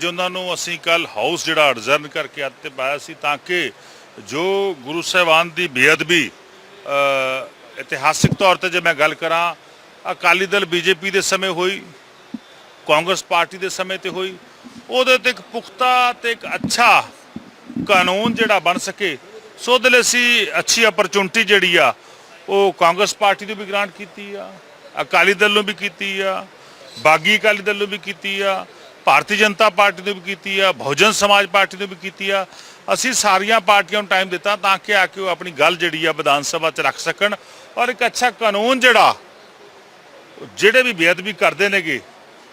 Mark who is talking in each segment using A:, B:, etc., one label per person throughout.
A: ਅੱਜ ਉਹਨਾਂ ਨੂੰ ਅਸੀਂ ਕੱਲ ਹਾਊਸ ਜਿਹੜਾ ਰਿਜ਼ਰਵ ਕਰਕੇ ਹੱਥ ਪਾਇਆ ਸੀ ਤਾਂ ਕਿ ਜੋ ਗੁਰੂ ਸਾਹਿਬਾਨ ਦੀ ਬੇਅਦਬੀ ਇਤਿਹਾਸਿਕ ਤੌਰ ਤੇ ਜੇ ਮੈਂ ਗੱਲ ਕਰਾਂ, ਅਕਾਲੀ ਦਲ ਬੀਜੇਪੀ ਦੇ ਸਮੇਂ ਹੋਈ, ਕਾਂਗਰਸ ਪਾਰਟੀ ਦੇ ਸਮੇਂ ਤੇ ਹੋਈ, ਉਹਦੇ ਤੇ ਇੱਕ ਪੁਖਤਾ ਤੇ ਇੱਕ ਅੱਛਾ ਕਾਨੂੰਨ ਜਿਹੜਾ ਬਣ ਸਕੇ, ਸੋ ਉਹਦੇ ਲਈ ਅਸੀਂ ਅੱਛੀ ਓਪਰਚੁਨਿਟੀ ਜਿਹੜੀ ਆ, ਉਹ ਕਾਂਗਰਸ ਪਾਰਟੀ ਨੂੰ ਵੀ ਗ੍ਰਾਂਟ ਕੀਤੀ ਆ, ਅਕਾਲੀ ਦਲ ਨੂੰ ਵੀ ਕੀਤੀ ਆ, ਬਾਗੀ ਅਕਾਲੀ ਦਲ ਨੂੰ ਵੀ ਕੀਤੀ ਆ ਭਾਰਤੀ ਜਨਤਾ ਪਾਰਟੀ ਨੂੰ ਵੀ ਕੀਤੀ ਆ ਬਹੁਜਨ ਸਮਾਜ ਪਾਰਟੀ ਨੂੰ ਵੀ ਕੀਤੀ ਆ। ਅਸੀਂ ਸਾਰੀਆਂ ਪਾਰਟੀਆਂ ਨੂੰ ਟਾਈਮ ਦਿੱਤਾ ਤਾਂ ਕਿ ਆ ਕੇ ਉਹ ਆਪਣੀ ਗੱਲ ਜਿਹੜੀ ਆ ਵਿਧਾਨ ਸਭਾ 'ਚ ਰੱਖ ਸਕਣ ਔਰ ਇੱਕ ਅੱਛਾ ਕਾਨੂੰਨ ਜਿਹੜਾ ਜਿਹੜੇ ਵੀ ਬੇਅਦਬੀ ਕਰਦੇ ਨੇਗੇ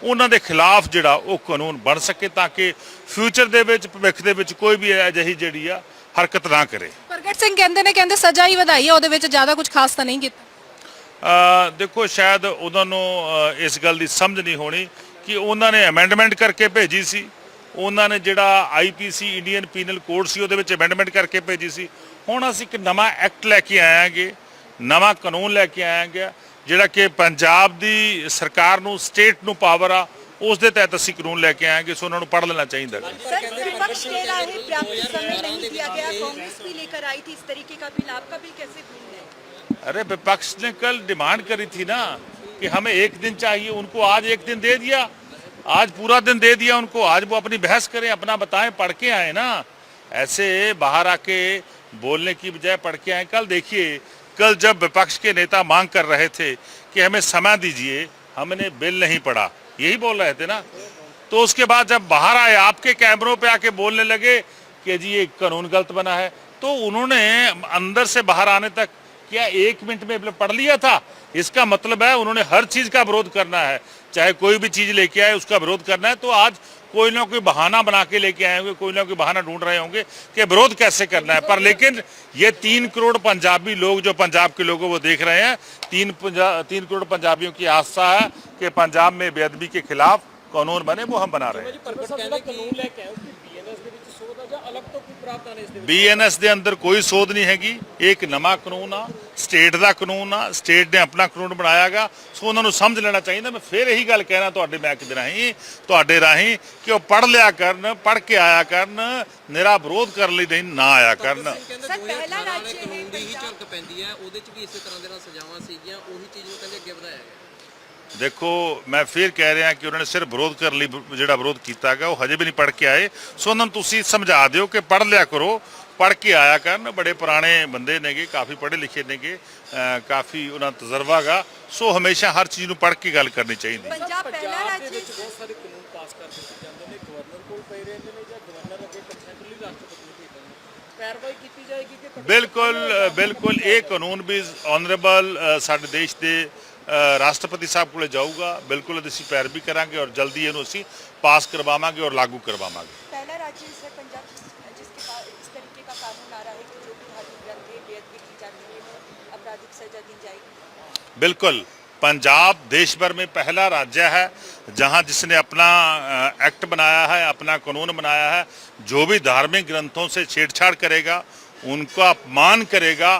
A: ਉਹਨਾਂ ਦੇ ਖਿਲਾਫ ਜਿਹੜਾ ਉਹ ਕਾਨੂੰਨ ਬਣ ਸਕੇ ਤਾਂ ਕਿ ਫਿਊਚਰ ਦੇ ਵਿੱਚ ਭਵਿੱਖ ਦੇ ਵਿੱਚ ਕੋਈ ਵੀ ਅਜਿਹੀ ਜਿਹੜੀ ਆ ਹਰਕਤ ਨਾ ਕਰੇ।
B: ਪ੍ਰਗਟ ਸਿੰਘ ਕਹਿੰਦੇ ਨੇ ਕਹਿੰਦੇ ਸਜ਼ਾ ਹੀ ਵਧਾਈ ਹੈ ਉਹਦੇ ਵਿੱਚ ਜ਼ਿਆਦਾ ਕੁਝ ਖਾਸ ਤਾਂ ਨਹੀਂ ਕੀਤਾ।
A: ਦੇਖੋ ਸ਼ਾਇਦ ਉਹਨਾਂ ਨੂੰ ਇਸ ਗੱਲ ਦੀ ਸਮਝ ਨਹੀਂ ਹੋਣੀ ਕਿ ਉਹਨਾਂ ਨੇ ਅਮੈਂਡਮੈਂਟ ਕਰਕੇ ਭੇਜੀ ਸੀ ਉਹਨਾਂ ਨੇ ਜਿਹੜਾ ਆਈਪੀਸੀ ਇੰਡੀਅਨ ਪੀਨਲ ਕੋਡ ਸੀ ਉਹਦੇ ਵਿੱਚ ਅਮੈਂਡਮੈਂਟ ਕਰਕੇ ਭੇਜੀ ਸੀ ਹੁਣ ਅਸੀਂ ਇੱਕ ਨਵਾਂ ਐਕਟ ਲੈ ਕੇ ਆਇਆਂਗੇ ਨਵਾਂ ਕਾਨੂੰਨ ਲੈ ਕੇ ਆਇਆਂਗੇ ਜਿਹੜਾ ਕਿ ਪੰਜਾਬ ਦੀ ਸਰਕਾਰ ਨੂੰ ਸਟੇਟ ਨੂੰ ਪਾਵਰ ਆ ਉਸ ਦੇ ਤਹਿਤ ਅਸੀਂ ਕਾਨੂੰਨ ਲੈ ਕੇ ਆਇਆਂਗੇ ਸੋ ਉਹਨਾਂ ਨੂੰ ਪੜ੍ਹ ਲੈਣਾ ਚਾਹੀਦਾ ਹੈ
C: सर विपक्ष कह रहा है पर्याप्त समय नहीं दिया गया कांग्रेस भी लेकर आई थी इस तरीके का बिल आपका बिल कैसे भूल गए
A: अरे विपक्ष ने कल डिमांड करी थी ना कि हमें एक दिन चाहिए उनको आज एक दिन दे दिया आज पूरा दिन दे दिया उनको, आज वो अपनी बहस करें, अपना बताएँ, पढ़ के आए ना। ऐसे बाहर आके बोलने की बजाय पढ़ के आए। कल देखिए, कल जब विपक्ष के नेता मांग कर रहे थे कि हमें समय दीजिए, हमने बिल नहीं पढ़ा। यही बोल रहे थे ना। तो उसके बाद जब बाहर आए, आपके कैमरों पे आके बोलने लगे कि जी ये कानून गलत बना है तो उन्होंने अंदर से बाहर आने तक, क्या एक मिनट में पढ़ लिया था? इसका मतलब है उन्होंने हर चीज़ का विरोध करना है। चाहे कोई भी चीज़ लेके आए, उसका विरोध करना है तो आज कोई ना कोई बहाना बना के लेके आए होंगे, कोई ना कोई बहाना ढूंढ रहे होंगे कि विरोध कैसे करना है। पर लेकिन ये तीन करोड़ पंजाबी लोग जो पंजाब के लोगों वो देख रहे हैं, तीन तीन करोड़ पंजाबियों की आस्था है कि पंजाब में बेदबी के खिलाफ कानून बने, वो हम बना रहे हैं।
D: ਜਾਂ ਅਲੱਗ ਤੋਂ ਕੋਈ ਪ੍ਰਾਵਧਾਨ ਇਸ ਦੇ ਵਿੱਚ?
A: ਬੀਐਨਐਸ ਦੇ ਅੰਦਰ ਕੋਈ ਸੋਧ ਨਹੀਂ ਹੈਗੀ। ਇਹ ਇੱਕ ਨਵਾਂ ਕਾਨੂੰਨ ਆ ਸਟੇਟ ਦਾ ਕਾਨੂੰਨ ਆ ਸਟੇਟ ਨੇ ਆਪਣਾ ਕਾਨੂੰਨ ਬਣਾਇਆਗਾ ਸੋ ਉਹਨਾਂ ਨੂੰ ਸਮਝ ਲੈਣਾ ਚਾਹੀਦਾ। ਮੈਂ ਫੇਰ ਇਹੀ ਗੱਲ ਕਹਿਣਾ ਤੁਹਾਡੇ ਮੈਕ ਦੇ ਰਾਹੀਂ ਤੁਹਾਡੇ ਰਾਹੀਂ ਕਿ ਉਹ ਪੜ ਲਿਆ ਕਰਨ ਪੜ ਕੇ ਆਇਆ ਕਰਨ ਨਿਰਾ ਵਿਰੋਧ ਕਰਨ ਲਈ ਨਹੀਂ ਨਾ ਆਇਆ ਕਰਨ।
D: ਕਹਿੰਦੇ
C: ਸਰ,
D: 2018
C: ਪਹਿਲਾ ਰਾਜ
D: ਵਾਲੇ
C: ਇਹ
D: ਕਾਨੂੰਨ ਦੀ ਹੀ
C: ਪੰਜਾਬ-
D: ਝਲਕ ਪੈਂਦੀ ਹੈ। ਉਹਦੇ ਚ ਵੀ ਇਸੇ ਤਰ੍ਹਾਂ ਦੇ ਨਾਲ ਸਜ਼ਾਵਾਂ ਸੀਗੀਆਂ ਉਹੀ ਚੀਜ਼ ਨੂੰ ਕਹਿੰਦੇ ਅੱਗੇ ਵਧਾਇਆ ਗਿਆ।
A: ਦੇਖੋ ਮੈਂ ਫਿਰ ਕਹਿ ਰਿਹਾ ਕਿ ਉਹਨਾਂ ਨੇ ਸਿਰਫ ਵਿਰੋਧ ਕਰਨ ਲਈ ਜਿਹੜਾ ਵਿਰੋਧ ਕੀਤਾ ਹੈਗਾ ਉਹ ਹਜੇ ਵੀ ਨਹੀਂ ਪੜ ਕੇ ਆਏ। ਸੋ ਉਹਨਾਂ ਨੂੰ ਤੁਸੀਂ ਸਮਝਾ ਦਿਓ ਕਿ ਪੜ ਲਿਆ ਕਰੋ ਪੜ ਕੇ ਆਇਆ ਕਰਨ। ਬੜੇ ਪੁਰਾਣੇ ਬੰਦੇ ਨੇਗੇ ਕਾਫੀ ਪੜ੍ਹੇ ਲਿਖੇ ਨੇਗੇ ਕਾਫੀ ਉਹਨਾਂ ਤਜਰਬਾਗਾ ਸੋ ਹਮੇਸ਼ਾ ਹਰ ਚੀਜ਼ ਨੂੰ ਪੜ ਕੇ ਗੱਲ ਕਰਨੀ ਚਾਹੀਦੀ
D: ਪੰਜਾਬ ਪਹਿਲਾ
C: ਰਾਜ
D: ਵਿੱਚ ਬਹੁਤ ਸਾਰੇ ਕਾਨੂੰਨ ਪਾਸ ਕਰ ਦਿੱਤੇ ਜਾਂਦੇ ਨੇ ਗਵਰਨਰ ਕੋਲ ਪਏ ਰਹਿੰਦੇ ਨੇ ਜਾਂ ਗਵਰਨਰ ਅੱਗੇ ਕੰਸੈਂਟਰਲੀ ਰਾਸ਼ਟਰਪਤੀ ਨੂੰ ਭੇਜਦੇ ਨੇ। ਪੈਰਵਾਈ ਕੀਤੀ ਜਾਏਗੀ ਕਿ
A: ਬਿਲਕੁਲ ਬਿਲਕੁਲ ਇਹ ਕਾਨੂੰਨ ਵੀ ਆਨਰੇਬਲ ਸਾਡੇ ਦੇਸ਼ ਦੇ ਰਾਸ਼ਟਰਪਤੀ ਸਾਹਿਬ ਕੋਲੇ ਜਾਊਗਾ ਬਿਲਕੁਲ ਇਹਦੀ ਅਸੀਂ ਪੈਰਵੀ ਕਰਾਂਗੇ ਔਰ ਜਲਦੀ ਇਹਨੂੰ ਅਸੀਂ ਪਾਸ ਕਰਵਾਵਾਂਗੇ ਔਰ ਲਾਗੂ ਕਰਵਾਵਾਂਗੇ
C: पहला राज्य है पंजाब जिस- जिसके पास इस तरीके का कानून आ रहा है कि जो भी धार्मिक ग्रंथ है बेअदबी की जाती है तो आपराधिक सजा दी जाएगी
A: बिल्कुल पंजाब देश भर में पहला राज्य है जहां जिसने अपना अ, एक्ट बनाया है अपना कानून बनाया है जो भी धार्मिक ग्रंथों से छेड़छाड़ करेगा उनका अपमान करेगा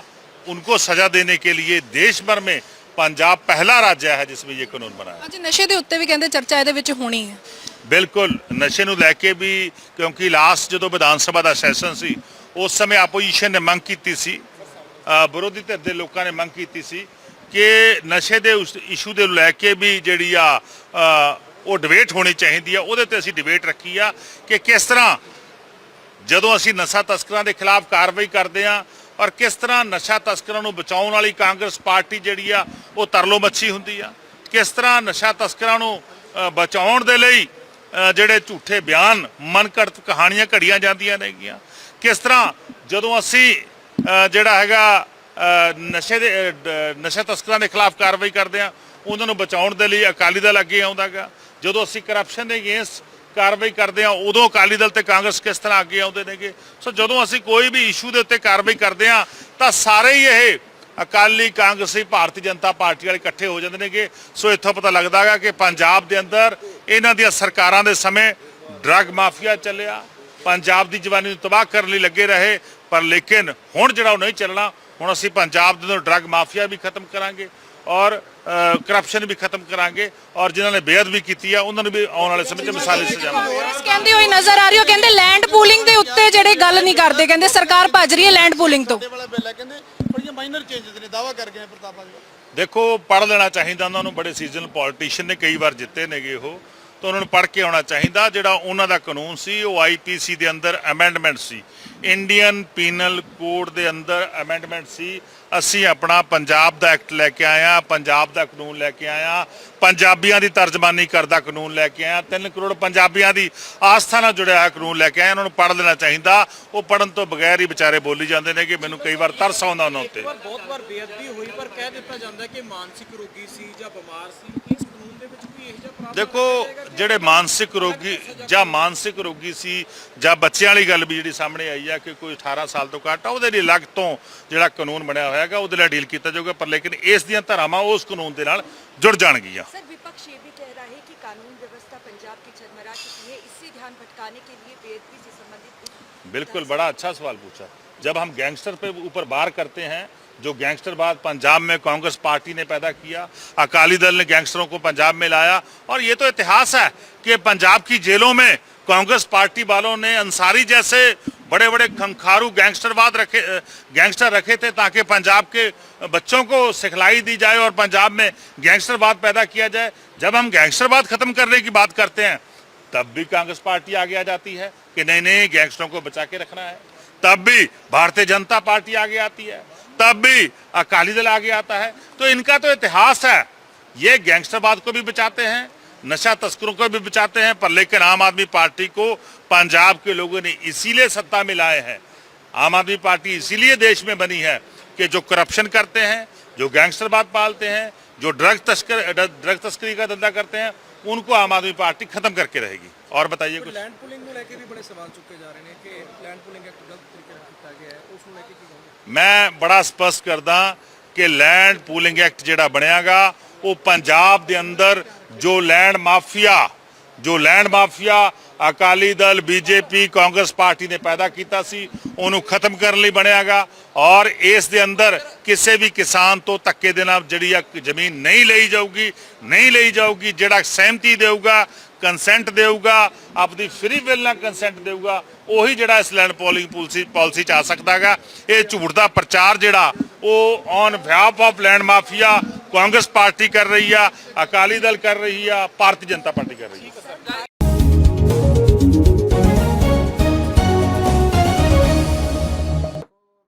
A: उनको सजा देने के लिए देश भर में ਪੰਜਾਬ ਪਹਿਲਾ ਰਾਜ ਹੈ ਜਿਸ ਵਿੱਚ ਇਹ ਕਾਨੂੰਨ ਬਣਾਇਆ
B: ਅੱਜ ਨਸ਼ੇ ਦੇ ਉੱਤੇ ਵੀ ਕਹਿੰਦੇ ਚਰਚਾ ਇਹਦੇ ਵਿੱਚ ਹੋਣੀ ਹੈ।
A: ਬਿਲਕੁਲ ਨਸ਼ੇ ਨੂੰ ਲੈ ਕੇ ਵੀ ਕਿਉਂਕਿ ਲਾਸਟ ਜਦੋਂ ਵਿਧਾਨ ਸਭਾ ਦਾ ਸੈਸ਼ਨ ਸੀ ਉਸ ਸਮੇਂ ਆਪੋਜੀਸ਼ਨ ਨੇ ਮੰਗ ਕੀਤੀ ਸੀ ਵਿਰੋਧੀ ਧਿਰ ਦੇ ਲੋਕਾਂ ਨੇ ਮੰਗ ਕੀਤੀ ਸੀ ਕਿ ਨਸ਼ੇ ਦੇ ਉਸ ਇਸ਼ੂ ਦੇ ਲੈ ਕੇ ਵੀ ਜਿਹੜੀ ਆ ਉਹ ਡਿਬੇਟ ਹੋਣੀ ਚਾਹੀਦੀ ਆ। ਉਹਦੇ ਤੇ ਅਸੀਂ ਡਿਬੇਟ ਰੱਖੀ ਆ ਕਿ ਕਿਸ ਤਰ੍ਹਾਂ ਜਦੋਂ ਅਸੀਂ ਨਸ਼ਾ ਤਸਕਰਾਂ ਦੇ ਖਿਲਾਫ ਕਾਰਵਾਈ ਕਰਦੇ ਆ ਔਰ ਕਿਸ ਤਰ੍ਹਾਂ ਨਸ਼ਾ ਤਸਕਰਾਂ ਨੂੰ ਬਚਾਉਣ ਵਾਲੀ ਕਾਂਗਰਸ ਪਾਰਟੀ ਜਿਹੜੀ ਆ, ਉਹ ਤਰਲੋ ਮੱਛੀ ਹੁੰਦੀ ਆ। ਕਿਸ ਤਰ੍ਹਾਂ ਨਸ਼ਾ ਤਸਕਰਾਂ ਨੂੰ ਬਚਾਉਣ ਦੇ ਲਈ ਜਿਹੜੇ ਝੂਠੇ ਬਿਆਨ, ਮਨਕੜਤ ਕਹਾਣੀਆਂ ਘੜੀਆਂ ਜਾਂਦੀਆਂ ਨੇਗੀਆਂ। ਕਿਸ ਤਰ੍ਹਾਂ ਜਦੋਂ ਅਸੀਂ ਜਿਹੜਾ ਹੈਗਾ ਨਸ਼ੇ ਦੇ ਨਸ਼ਾ ਤਸਕਰਾਂ ਦੇ ਖਿਲਾਫ ਕਾਰਵਾਈ ਕਰਦੇ ਆ, ਉਹਨਾਂ ਨੂੰ ਬਚਾਉਣ ਦੇ ਲਈ ਅਕਾਲੀ ਦਲ ਅੱਗੇ ਆਉਂਦਾਗਾ। ਜਦੋਂ ਅਸੀਂ ਕਰਪਸ਼ਨ ਦੇ ਅਗੇਂਸਟ ਕਾਰਵਾਈ ਕਰਦੇ ਆ ਉਦੋਂ ਅਕਾਲੀ ਦਲ ਤੇ ਕਾਂਗਰਸ ਕਿਸ ਤਰ੍ਹਾਂ ਅੱਗੇ ਆਉਂਦੇ ਨੇਗੇ? ਸੋ ਜਦੋਂ ਅਸੀਂ ਕੋਈ ਵੀ ਇਸ਼ੂ ਦੇ ਉੱਤੇ ਕਾਰਵਾਈ ਕਰਦੇ ਆ ਤਾਂ ਸਾਰੇ ਹੀ ਇਹ ਅਕਾਲੀ, ਕਾਂਗਰਸੀ, ਭਾਰਤੀ ਜਨਤਾ ਪਾਰਟੀ ਵਾਲੇ ਇਕੱਠੇ ਹੋ ਜਾਂਦੇ ਨੇਗੇ। ਸੋ ਇੱਥੋਂ ਪਤਾ ਲੱਗਦਾ ਹੈਗਾ ਕਿ ਪੰਜਾਬ ਦੇ ਅੰਦਰ ਇਹਨਾਂ ਦੀਆਂ ਸਰਕਾਰਾਂ ਦੇ ਸਮੇਂ ਡਰੱਗ ਮਾਫੀਆ ਚੱਲਿਆ, ਪੰਜਾਬ ਦੀ ਜਵਾਨੀ ਨੂੰ ਤਬਾਹ ਕਰਨ ਲਈ ਲੱਗੇ ਰਹੇ, ਪਰ ਲੇਕਿਨ ਹੁਣ ਜਿਹੜਾ ਉਹ ਨਹੀਂ ਚੱਲਣਾ ਹੁਣ ਅਸੀਂ ਪੰਜਾਬ ਦੇ ਅੰਦਰ ਡਰੱਗ ਮਾਫੀਆ ਵੀ ਖਤਮ ਕਰਾਂਗੇ ਔਰ ਕਰਪਸ਼ਨ ਵੀ ਖਤਮ ਕਰਾਂਗੇ ਔਰ ਜਿਨ੍ਹਾਂ ਨੇ ਬੇਅਦਬੀ ਕੀਤੀ ਆ ਉਹਨਾਂ ਨੂੰ ਵੀ ਆਉਣ ਵਾਲੇ ਸਮੇਂ 'ਚ ਮਿਸਾਲੀ ਸਜ਼ਾ ਮਿਲੇਗੀ
B: ਕਹਿੰਦੇ ਹੋਈ ਨਜ਼ਰ ਆ ਰਹੀ ਹੋ ਕਹਿੰਦੇ ਲੈਂਡ ਪੂਲਿੰਗ ਦੇ ਉੱਤੇ ਜਿਹੜੇ ਗੱਲ ਨਹੀਂ ਕਰਦੇ ਕਹਿੰਦੇ ਸਰਕਾਰ ਭੱਜ ਰਹੀ ਹੈ ਲੈਂਡ ਪੂਲਿੰਗ ਤੋਂ।
E: ਵਾਲਾ ਬਿੱਲ ਹੈ ਕਹਿੰਦੇ ਬੜੀਆਂ ਮਾਈਨਰ ਚੇਂਜਸ ਨੇ ਦਾਵਾ ਕਰ ਗਏ ਨੇ ਪ੍ਰਤਾਪਾ ਜੀ।
A: ਦੇਖੋ ਪੜ੍ਹ ਲੈਣਾ ਚਾਹੀਦਾ ਉਹਨਾਂ ਨੂੰ ਬੜੇ ਸੀਜ਼ਨਲ ਪੋਲੀਟੀਸ਼ੀਅਨ ਨੇ ਕਈ ਵਾਰ ਜਿੱਤੇ ਨੇਗੇ ਉਹ। ਤਾਂ ਉਹਨਾਂ ਨੂੰ ਪੜ੍ਹ ਕੇ ਆਉਣਾ ਚਾਹੀਦਾ ਜਿਹੜਾ ਉਹਨਾਂ ਦਾ ਕਾਨੂੰਨ ਸੀ ਉਹ ਆਈਪੀਸੀ ਦੇ ਅੰਦਰ ਅਮੈਂਡਮੈਂਟ ਸੀ। ਇੰਡੀਅਨ ਪੀਨਲ ਕੋਡ ਦੇ ਅੰਦਰ ਅਮੈਂਡਮੈਂਟ ਸੀ। ਅਸੀਂ ਆਪਣਾ ਪੰਜਾਬ ਦਾ ਐਕਟ ਲੈ ਕੇ ਆਇਆ ਪੰਜਾਬ ਦਾ ਕਾਨੂੰਨ ਲੈ ਕੇ ਆਇਆ ਪੰਜਾਬੀਆਂ ਦੀ ਤਰਜਮਾਨੀ ਕਰਦਾ ਕਾਨੂੰਨ ਲੈ ਕੇ ਆਇਆ 3 ਕਰੋੜ ਪੰਜਾਬੀਆਂ ਦੀ ਆਸਥਾ ਨਾਲ ਜੁੜਿਆ ਹੋਇਆ ਕਾਨੂੰਨ ਲੈ ਕੇ ਆਇਆ ਉਹਨਾਂ ਨੂੰ ਪੜ੍ਹ ਲੈਣਾ ਚਾਹੀਦਾ। ਉਹ ਪੜ੍ਹਨ ਤੋਂ ਬਗੈਰ ਹੀ ਵਿਚਾਰੇ ਬੋਲੀ ਜਾਂਦੇ ਨੇ ਕਿ ਮੈਨੂੰ ਕਈ ਵਾਰ ਤਰਸ ਆਉਂਦਾ ਉਹਨਾਂ ਉੱਤੇ।
D: ਬਹੁਤ ਵਾਰ ਬੇਅਦਬੀ ਹੋਈ, ਪਰ ਕਹਿ ਦਿੱਤਾ ਜਾਂਦਾ ਕਿ ਮਾਨਸਿਕ ਰੋਗੀ ਸੀ ਜਾਂ ਬਿਮਾਰ ਸੀ। ਇਸ ਕਾਨੂੰਨ ਦੇ ਵਿੱਚ ਵੀ ਇਹੋ ਜਿਹਾ ਪ੍ਰਾਵਧਾਨ
A: ਦੇਖੋ ਜਿਹੜੇ ਮਾਨਸਿਕ ਰੋਗੀ ਜਾਂ ਮਾਨਸਿਕ ਰੋਗੀ ਸੀ ਜਾਂ ਬੱਚਿਆਂ ਵਾਲੀ ਗੱਲ ਵੀ ਜਿਹੜੀ ਸਾਹਮਣੇ ਆਈ ਆ ਕਿ ਕੋਈ 18 ਸਾਲ ਤੋਂ ਘੱਟ ਆ ਉਹਦੇ ਲਈ ਅਲੱਗ ਤੋਂ ਜਿਹੜਾ ਕਾਨੂੰਨ ਬਣਿਆ ਹੋਇਆ ਹੈਗਾ ਉਹਦੇ ਲਈ ਡੀਲ ਕੀਤਾ ਜਾਊਗਾ ਪਰ ਲੇਕਿਨ ਇਸ ਦੀਆਂ ਧਾਰਾਵਾਂ ਉਸ ਕਾਨੂੰਨ ਦੇ ਨਾਲ ਜੁੜ ਜਾਣਗੀਆਂ
C: सर विपक्ष ये भी कह रहा है कि कानून व्यवस्था पंजाब की चरमरा चुकी है इससे ध्यान भटकाने के लिए बेअदबी से संबंधित कुछ
A: बिल्कुल बड़ा अच्छा सवाल पूछा जब हम गैंगस्टर पे ऊपर बार करते हैं जो गैंगस्टरवाद पंजाब में कांग्रेस पार्टी ने पैदा किया, अकाली दल ने गैंगस्टरों को पंजाब में लाया। और ये तो इतिहास है कि पंजाब की जेलों में कांग्रेस पार्टी वालों ने अंसारी जैसे बड़े बड़े खंखारू गैंगस्टरवाद रखे गैंगस्टर रखे थे ताकि पंजाब के बच्चों को सिखलाई दी जाए और पंजाब में गैंगस्टरवाद पैदा किया जाए। जब हम गैंगस्टरवाद खत्म करने की बात करते हैं, तब भी कांग्रेस पार्टी आगे आ जाती है कि नहीं नहीं, गैंगस्टरों को बचा के रखना है। तब भी भारतीय जनता पार्टी आगे आती है। तब भी अकाली दल आगे आता है। तो इनका तो इतिहास है। ये गैंगस्टरवाद को भी बचाते हैं, नशा तस्करों को भी बचाते हैं, पर लेकिन आम आदमी पार्टी को पंजाब के लोगों ने इसीलिए सत्ता में लाए हैं। आम आदमी पार्टी इसीलिए देश में बनी है कि जो करप्शन करते हैं, जो गैंगस्टरवाद पालते हैं, जो ड्रग तस्कर ड्रग तस्करी का धंधा करते हैं, उनको आम आदमी पार्टी खत्म करके रहेगी। और बताइए कुछ।
D: तो लैंड पुलिंग को लेकर भी बड़े सवाल चुके जा रहे हैं कि लैंड पुलिंग एक्ट गलत तरीके से किया गया है, उसको लेके
A: ਮੈਂ ਬੜਾ ਸਪਸ਼ਟ ਕਰਦਾ ਕਿ ਲੈਂਡ ਪੂਲਿੰਗ ਐਕਟ ਜਿਹੜਾ ਬਣਿਆਗਾ, ਉਹ ਪੰਜਾਬ ਦੇ ਅੰਦਰ ਜੋ ਲੈਂਡ ਮਾਫੀਆ, ਜੋ land mafia Akali Dal, BJP, Congress party ਨੇ ਪੈਦਾ ਕੀਤਾ ਸੀ, ਉਹਨੂੰ ਖਤਮ ਕਰਨ ਲਈ ਬਣਿਆਗਾ ਔਰ ਇਸ ਦੇ ਅੰਦਰ ਕਿਸੇ ਵੀ ਕਿਸਾਨ ਤੋਂ ਧੱਕੇ ਦੇ ਨਾਲ ਜਿਹੜੀ ਆ ਜ਼ਮੀਨ ਨਹੀਂ ਲਈ ਜਾਊਗੀ, ਨਹੀਂ ਲਈ ਜਾਊਗੀ, ਜਿਹੜਾ ਸਹਿਮਤੀ ਦੇਊਗਾ ਕੰਸੈਂਟ ਦੇਊਗਾ, ਆਪਦੀ ਫ੍ਰੀ ਵਿਲ ਨਾਲ ਕੰਸੈਂਟ ਦੇਊਗਾ, ਉਹੀ ਜਿਹੜਾ ਇਸ ਲੈਂਡ ਪੋਲਿੰਗ ਪਾਲਿਸੀ ਪਾਲਿਸੀ ਚ ਆ ਸਕਦਾਗਾ। ਇਹ ਝੂਠ ਦਾ ਪ੍ਰਚਾਰ ਜਿਹੜਾ, ਉਹ on behalf of land mafia Congress party ਕਰ ਰਹੀ ਆ, ਅਕਾਲੀ ਦਲ ਕਰ ਰਹੀ ਆ, ਭਾਰਤੀ ਜਨਤਾ ਪਾਰਟੀ ਕਰ ਰਹੀ ਆ।